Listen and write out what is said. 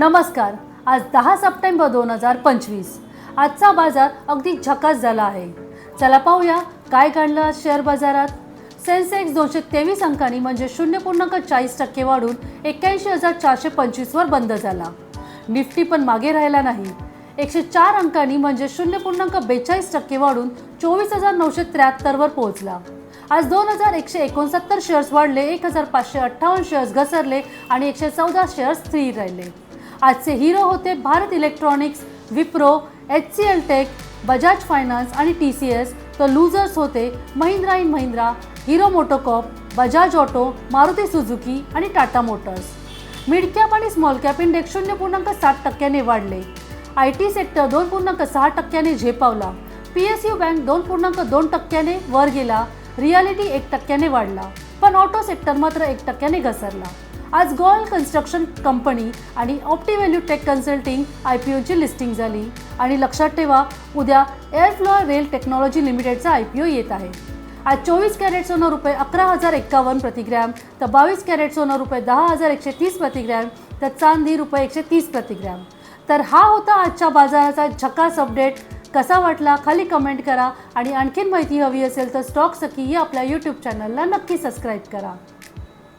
नमस्कार. आज दहा सप्टेंबर दोन हजार पंचवीस. आजचा बाजार अगदी झकास झाला आहे. चला पाहूया काय घडलं आज शेअर बाजारात. सेन्सेक्स दोनशे तेवीस अंकांनी म्हणजे शून्य पूर्णांक चाळीस टक्के वाढून एक्क्याऐंशी हजार चारशे पंचवीसवर बंद झाला. निफ्टी पण मागे राहिला नाही. एकशे चार अंकांनी म्हणजे शून्य पूर्णांक बेचाळीस टक्के वाढून चोवीस हजार नऊशे त्र्याहत्तरवर पोहोचला. आज दोन हजार एकशे एकोणसत्तर शेअर्स वाढले एक हजार पाचशे अठ्ठावन्न शेअर्स घसरले आणि एकशे चौदा शेअर्स स्थिर राहिले. आजचे हिरो होते Bharat electronics Wipro H C L tech Bajaj finance आणि टी सी एस. तर लूजर्स होते Mahindra and Mahindra Hero MotoCorp Bajaj auto Maruti Suzuki आणि टाटा मोटर्स. मिडकॅप आणि स्मॉल कॅप इंडेक्स शून्य पूर्णांक सात टक्क्याने वाढले. आय टी सेक्टर दोन पूर्णांक सहा टक्क्याने झेपावला. पी एस यू बँक दोन पूर्णांक दोन टक्क्याने वर गेला. रियालिटी एक टक्क्याने वाढला. पण ऑटो सेक्टर मात्र एक टक्क्याने घसरला. आज गोयल कन्स्ट्रक्शन कंपनी आणि Opti value tech consulting I P ओची listing झाली. आणि लक्षात ठेवा उद्या एअरफ्लोअर रेल टेक्नॉलॉजी लिमिटेडचा आय पी ओ येत आहे. आज चोवीस कॅरेट सोनं रुपये अकरा हजार एक्कावन्न प्रतिग्रॅम तर बावीस कॅरेट सोनं रुपये दहा हजार एकशे तीस प्रतिग्रॅम तर चांदी रुपये एकशे तीस प्रतिग्रॅम तर हा होता आजच्या बाजाराचा झकास अपडेट. कसा वाटला खाली कमेंट करा आणि आणखीन माहिती हवी असेल तर स्टॉक सखी या आपल्या यूट्यूब चॅनलला नक्की सबस्क्राईब करा.